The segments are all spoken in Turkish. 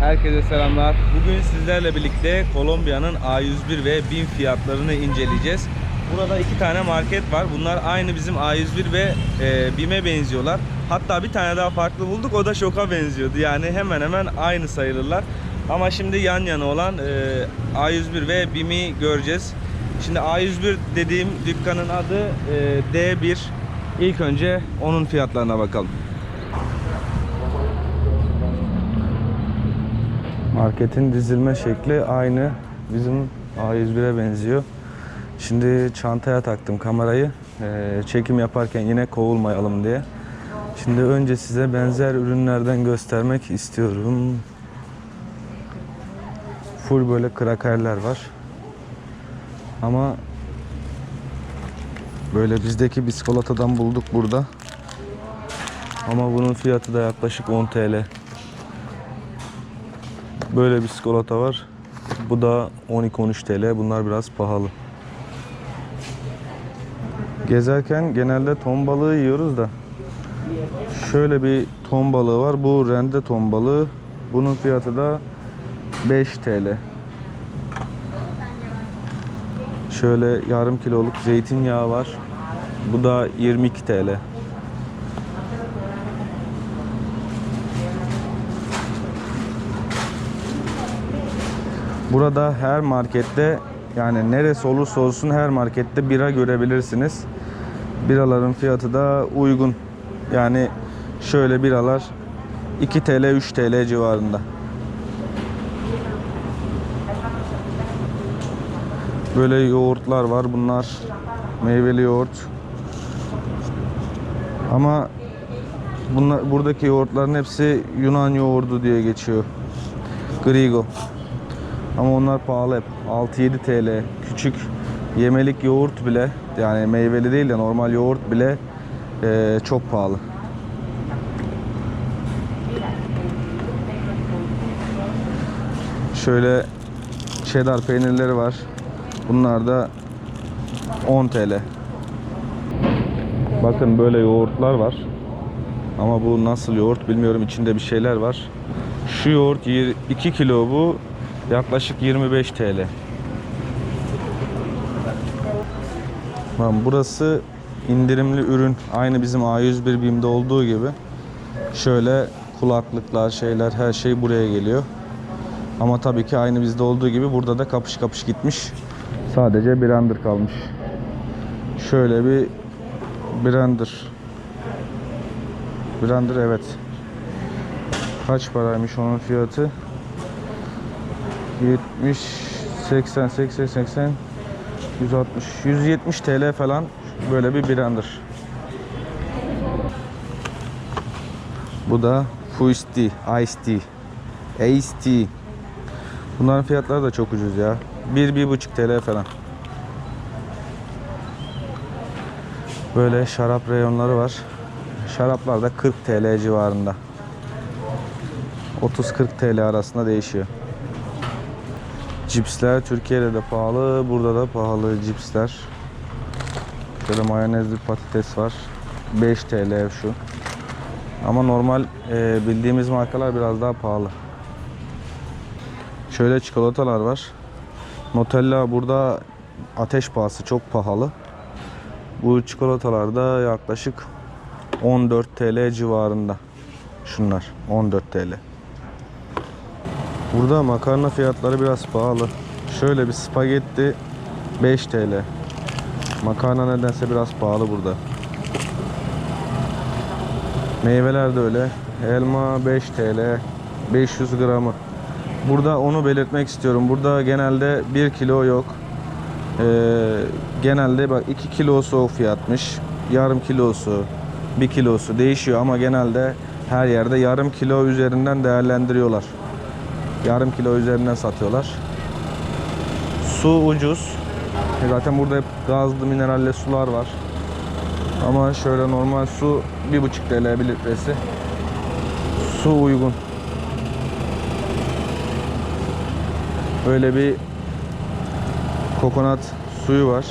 Herkese selamlar. Bugün sizlerle birlikte Kolombiya'nın A101 ve BİM fiyatlarını inceleyeceğiz. Burada iki tane market var. Bunlar aynı bizim A101 ve e, BİM'e benziyorlar. Hatta bir tane daha farklı bulduk. O da Şok'a benziyordu. Yani hemen hemen aynı sayılırlar. Ama şimdi yan yana olan e, A101 ve BİM'i göreceğiz. Şimdi A101 dediğim dükkanın adı e, D1. İlk önce onun fiyatlarına bakalım. Marketin dizilme şekli aynı bizim A101'e benziyor. Şimdi çantaya taktım kamerayı. Ee, çekim yaparken yine kovulmayalım diye. Şimdi önce size benzer ürünlerden göstermek istiyorum. Full böyle krakerler var. Ama böyle bizdeki biskolatadan bulduk burada. Ama bunun fiyatı da yaklaşık 10 TL. Böyle bir çikolata var. Bu da 12-13 TL. Bunlar biraz pahalı. Gezerken genelde ton balığı yiyoruz da. Şöyle bir ton balığı var. Bu rende ton balığı. Bunun fiyatı da 5 TL. Şöyle yarım kiloluk zeytinyağı var. Bu da 22 TL. Burada her markette yani neresi olursa olsun her markette bira görebilirsiniz. Biraların fiyatı da uygun. Yani şöyle biralar 2 TL 3 TL civarında. Böyle yoğurtlar var. Bunlar meyveli yoğurt. Ama bunlar buradaki yoğurtların hepsi Yunan yoğurdu diye geçiyor. Grigo. Ama onlar pahalı hep. 6-7 TL. Küçük yemelik yoğurt bile yani meyveli değil de normal yoğurt bile eee, çok pahalı. Şöyle cheddar peynirleri var. Bunlar da 10 TL. Bakın böyle yoğurtlar var. Ama bu nasıl yoğurt bilmiyorum. İçinde bir şeyler var. Şu yoğurt 2 kilo bu. Yaklaşık 25 TL. Lan burası indirimli ürün. Aynı bizim A101 BİM'de olduğu gibi. Şöyle kulaklıklar, şeyler her şey buraya geliyor. Ama tabii ki aynı bizde olduğu gibi burada da kapış kapış gitmiş. Sadece blender kalmış. Şöyle bir blender. Blender evet. Kaç paraymış onun fiyatı? 70 80 80 80 160 170 TL falan böyle bir blender. Bu da Fuist Ice Tea. Bunların fiyatları da çok ucuz ya. 1-1,5 TL falan. Böyle şarap reyonları var. Şaraplar da 40 TL civarında. 30-40 TL arasında değişiyor. Cipsler Türkiye'de de pahalı, burada da pahalı cipsler. Şöyle mayonezli patates var. 5 TL şu. Ama normal e, bildiğimiz markalar biraz daha pahalı. Şöyle çikolatalar var. Nutella burada ateş pahası çok pahalı. Bu çikolatalar da yaklaşık 14 TL civarında. Şunlar 14 TL. Burada makarna fiyatları biraz pahalı. Şöyle bir spagetti 5 TL. Makarna nedense biraz pahalı burada. Meyveler de öyle. Elma 5 TL. 500 gramı. Burada onu belirtmek istiyorum. Burada genelde 1 kilo yok. Ee, genelde bak 2 kilosu o fiyatmış. Yarım kilosu, 1 kilosu değişiyor ama genelde her yerde yarım kilo üzerinden değerlendiriyorlar. Yarım kilo üzerinden satıyorlar. Su ucuz. E Zaten burada hep gazlı mineralli sular var. Ama şöyle normal su 1,5 TL bir litresi. Su uygun. Böyle bir kokonat suyu var.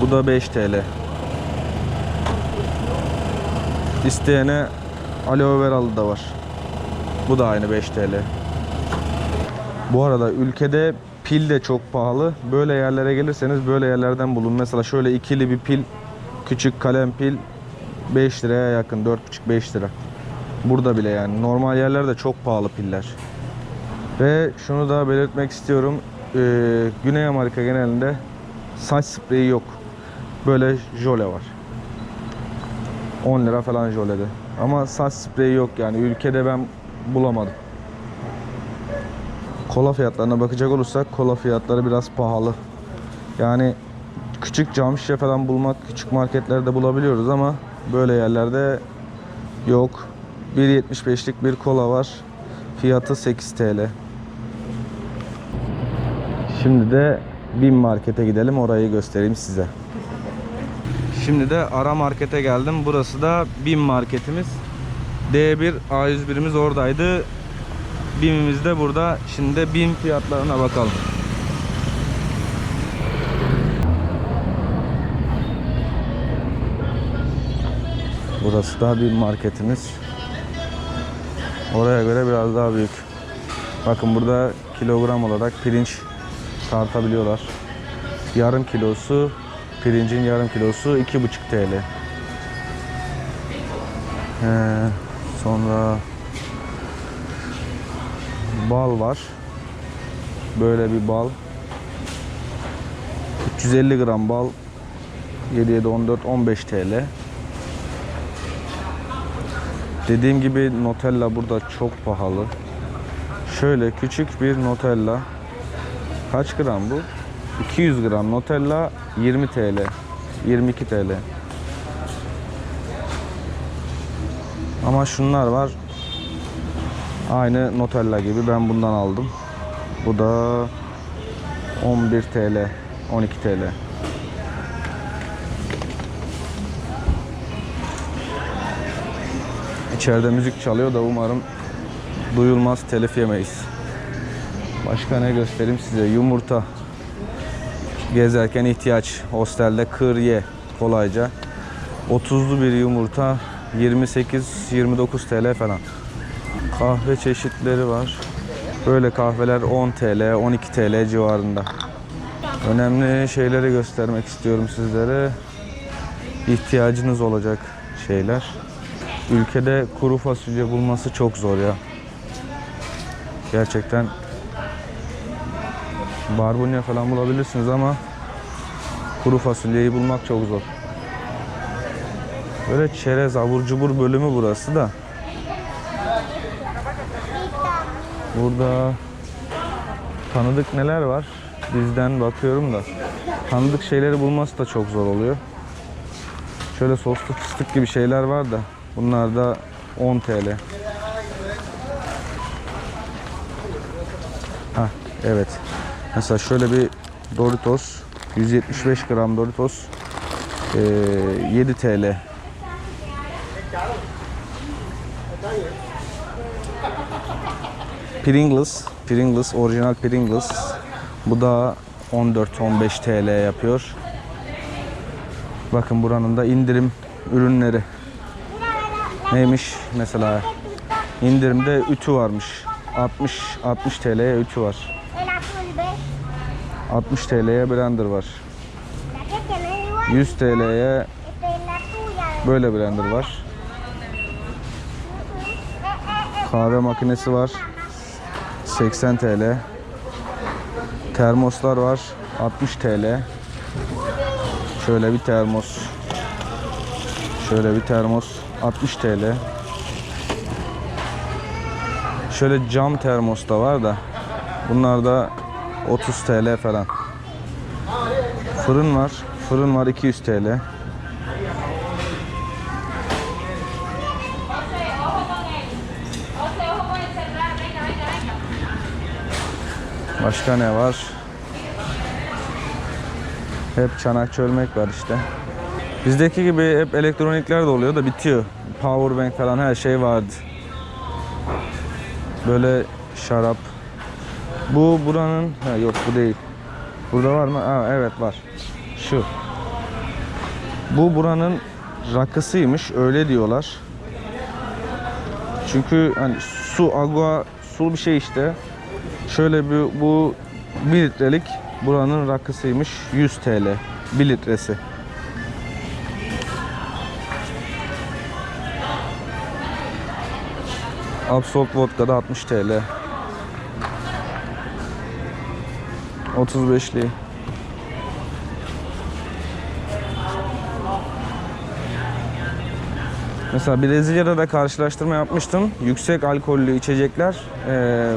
Bu da 5 TL. İsteyene aloe veralı da var. Bu da aynı 5 TL. Bu arada ülkede pil de çok pahalı. Böyle yerlere gelirseniz böyle yerlerden bulun. Mesela şöyle ikili bir pil, küçük kalem pil 5 liraya yakın. 4,5-5 lira. Burada bile yani. Normal yerlerde çok pahalı piller. Ve şunu da belirtmek istiyorum. Ee, Güney Amerika genelinde saç spreyi yok. Böyle jöle var. 10 lira falan jölede. Ama saç spreyi yok yani. Ülkede ben bulamadım. Kola fiyatlarına bakacak olursak kola fiyatları biraz pahalı. Yani küçük cam şişe falan bulmak küçük marketlerde bulabiliyoruz ama böyle yerlerde yok. 1.75'lik bir kola var. Fiyatı 8 TL. Şimdi de BİM markete gidelim orayı göstereyim size. Şimdi de ara markete geldim. Burası da BİM marketimiz. D1 A101'imiz oradaydı. BİM'imiz de burada. Şimdi de BİM fiyatlarına bakalım. Burası da BİM marketimiz. Oraya göre biraz daha büyük. Bakın burada kilogram olarak pirinç tartabiliyorlar. Yarım kilosu pirincin yarım kilosu 2,5 TL. Ee, sonra bal var. Böyle bir bal. 350 gram bal 7 7 14 15 TL. Dediğim gibi Nutella burada çok pahalı. Şöyle küçük bir Nutella. Kaç gram bu? 200 gram Nutella 20 TL. 22 TL. Ama şunlar var. Aynı Nutella gibi ben bundan aldım. Bu da 11 TL, 12 TL. İçeride müzik çalıyor da umarım duyulmaz, telif yemeyiz. Başka ne göstereyim size? Yumurta. Gezerken ihtiyaç. Hostelde kır ye kolayca. 30'lu bir yumurta 28-29 TL falan. Kahve çeşitleri var. Böyle kahveler 10 TL, 12 TL civarında. Önemli şeyleri göstermek istiyorum sizlere. İhtiyacınız olacak şeyler. Ülkede kuru fasulye bulması çok zor ya. Gerçekten barbunya falan bulabilirsiniz ama kuru fasulyeyi bulmak çok zor. Böyle çerez abur cubur bölümü burası da. Burada tanıdık neler var? Bizden bakıyorum da. Tanıdık şeyleri bulması da çok zor oluyor. Şöyle soslu fıstık gibi şeyler var da. Bunlar da 10 TL. Hah, evet. Mesela şöyle bir Doritos 175 gram Doritos eee, 7 TL. Pringles, Pringles, orijinal Pringles. Bu da 14-15 TL yapıyor. Bakın buranın da indirim ürünleri. Neymiş mesela indirimde ütü varmış. 60 60 TL'ye ütü var. El azul ves, 60 TL'ye blender var. la que tiene igual. 100 TL'ye böyle blender var. Kahve makinesi var. 80 TL. Termoslar var. 60 TL. Şöyle bir termos. Şöyle bir termos. 60 TL. Şöyle cam termos da var da. Bunlar da 30 TL falan. Fırın var. Fırın var 200 TL. Başka ne var? Hep çanak çölmek var işte. Bizdeki gibi hep elektronikler de oluyor da bitiyor. Powerbank falan her şey vardı. Böyle şarap. Bu buranın ha yok bu değil. Burada var mı? Aa, evet var. Şu. Bu buranın rakısıymış öyle diyorlar. Çünkü hani su, agua, su bir şey işte. Şöyle bir bu 1 litrelik buranın rakısıymış 100 TL 1 litresi. Absolut vodka da 60 TL. 35'li. Mesela Brezilya'da da karşılaştırma yapmıştım. Yüksek alkollü içecekler eee,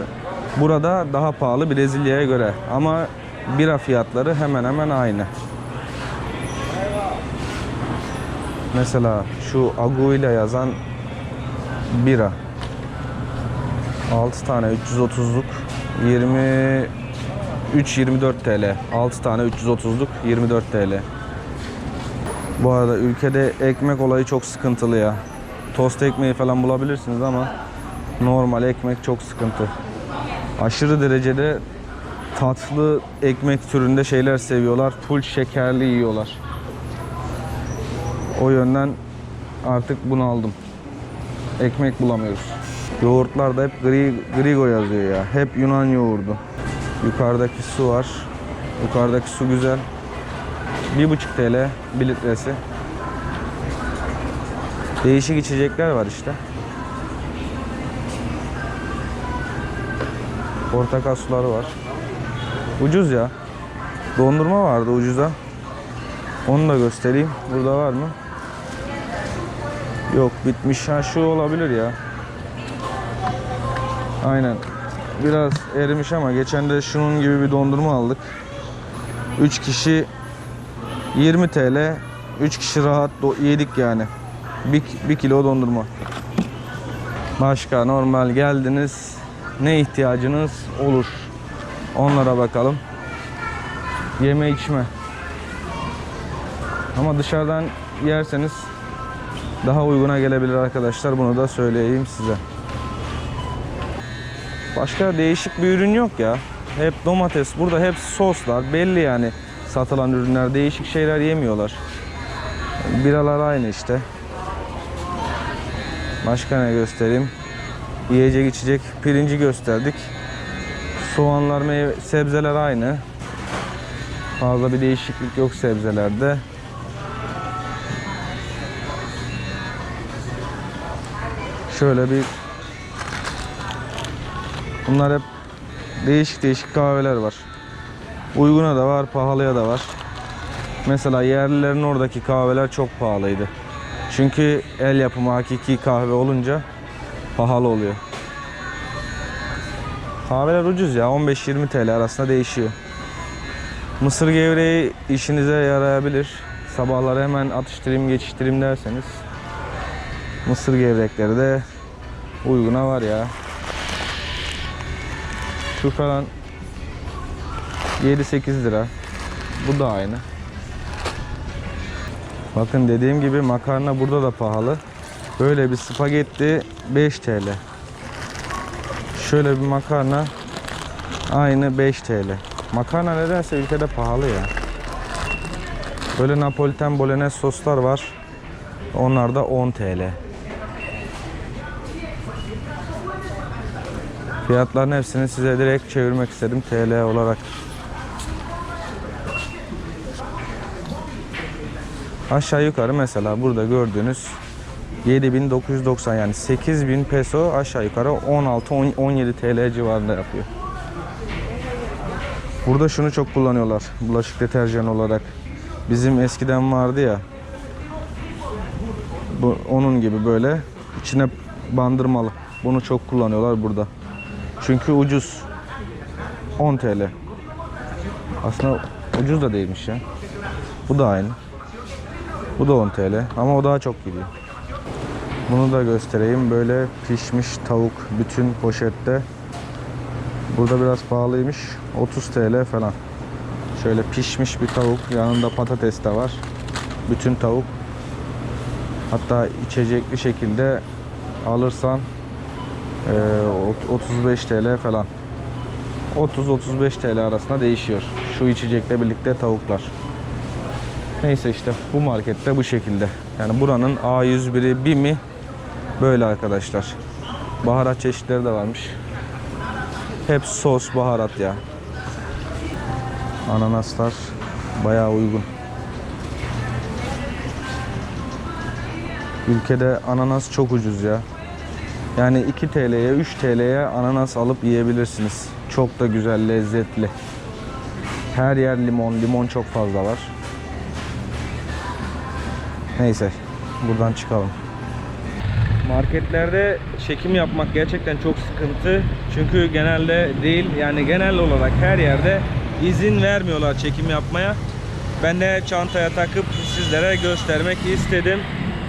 burada daha pahalı Brezilya'ya göre. Ama bira fiyatları hemen hemen aynı. Mesela şu Agu ile yazan bira. 6 tane 330'luk 23 24 TL. 6 tane 330'luk 24 TL. Bu arada ülkede ekmek olayı çok sıkıntılı ya. Tost ekmeği falan bulabilirsiniz ama normal ekmek çok sıkıntı. Aşırı derecede tatlı ekmek türünde şeyler seviyorlar. Full şekerli yiyorlar. O yönden artık bunu aldım. Ekmek bulamıyoruz. Yoğurtlarda hep gri, Grigo yazıyor ya. Hep Yunan yoğurdu. Yukarıdaki su var. Yukarıdaki su güzel. 1,5 TL 1 litresi. Değişik içecekler var işte. Portakal suları var. Ucuz ya. Dondurma vardı ucuza. Onu da göstereyim. Burada var mı? Yok bitmiş. Ha şu olabilir ya. Aynen. Biraz erimiş ama geçen de şunun gibi bir dondurma aldık. 3 kişi 20 TL 3 kişi rahat yedik yani. 1 bir kilo dondurma. Başka normal geldiniz. Ne ihtiyacınız olur? Onlara bakalım. Yeme içme. Ama dışarıdan yerseniz daha uyguna gelebilir arkadaşlar. Bunu da söyleyeyim size. Başka değişik bir ürün yok ya. Hep domates. Burada hep soslar. Belli yani satılan ürünler. Değişik şeyler yemiyorlar. Biralar aynı işte. Başka ne göstereyim? Yiyecek içecek pirinci gösterdik. Soğanlar, meyve, sebzeler aynı. Fazla bir değişiklik yok sebzelerde. Şöyle bir Bunlar hep değişik değişik kahveler var. Uyguna da var, pahalıya da var. Mesela yerlilerin oradaki kahveler çok pahalıydı. Çünkü el yapımı hakiki kahve olunca pahalı oluyor. Kahveler ucuz ya 15-20 TL arasında değişiyor. Mısır gevreği işinize yarayabilir. Sabahları hemen atıştırayım geçiştireyim derseniz mısır gevrekleri de uyguna var ya. Şu falan 7-8 lira. Bu da aynı. Bakın dediğim gibi makarna burada da pahalı. Böyle bir spagetti 5 TL. Şöyle bir makarna aynı 5 TL. Makarna nedense ülkede pahalı ya. Böyle Napoliten bolognese soslar var. Onlar da 10 TL. Fiyatların hepsini size direkt çevirmek istedim TL olarak. Aşağı yukarı mesela burada gördüğünüz 7990 yani 8000 peso aşağı yukarı 16-17 TL civarında yapıyor. Burada şunu çok kullanıyorlar bulaşık deterjanı olarak. Bizim eskiden vardı ya. Bu onun gibi böyle içine bandırmalı. Bunu çok kullanıyorlar burada. Çünkü ucuz. 10 TL. Aslında ucuz da değilmiş ya. Bu da aynı. Bu da 10 TL ama o daha çok gidiyor. Bunu da göstereyim. Böyle pişmiş tavuk bütün poşette. Burada biraz pahalıymış. 30 TL falan. Şöyle pişmiş bir tavuk. Yanında patates de var. Bütün tavuk. Hatta içecekli şekilde alırsan ee, 35 TL falan. 30-35 TL arasında değişiyor. Şu içecekle birlikte tavuklar. Neyse işte bu markette bu şekilde. Yani buranın A101'i BİM'i böyle arkadaşlar. Baharat çeşitleri de varmış. Hep sos, baharat ya. Ananaslar bayağı uygun. Ülkede ananas çok ucuz ya. Yani 2 TL'ye 3 TL'ye ananas alıp yiyebilirsiniz. Çok da güzel, lezzetli. Her yer limon, limon çok fazla var. Neyse, buradan çıkalım. Marketlerde çekim yapmak gerçekten çok sıkıntı. Çünkü genelde değil yani genel olarak her yerde izin vermiyorlar çekim yapmaya. Ben de çantaya takıp sizlere göstermek istedim.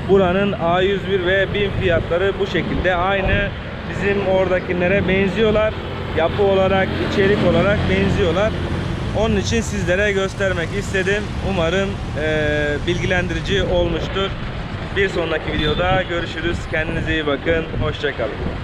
Buranın A101 ve BİM fiyatları bu şekilde aynı bizim oradakilere benziyorlar. Yapı olarak, içerik olarak benziyorlar. Onun için sizlere göstermek istedim. Umarım eee, bilgilendirici olmuştur. Bir sonraki videoda görüşürüz. Kendinize iyi bakın. Hoşçakalın.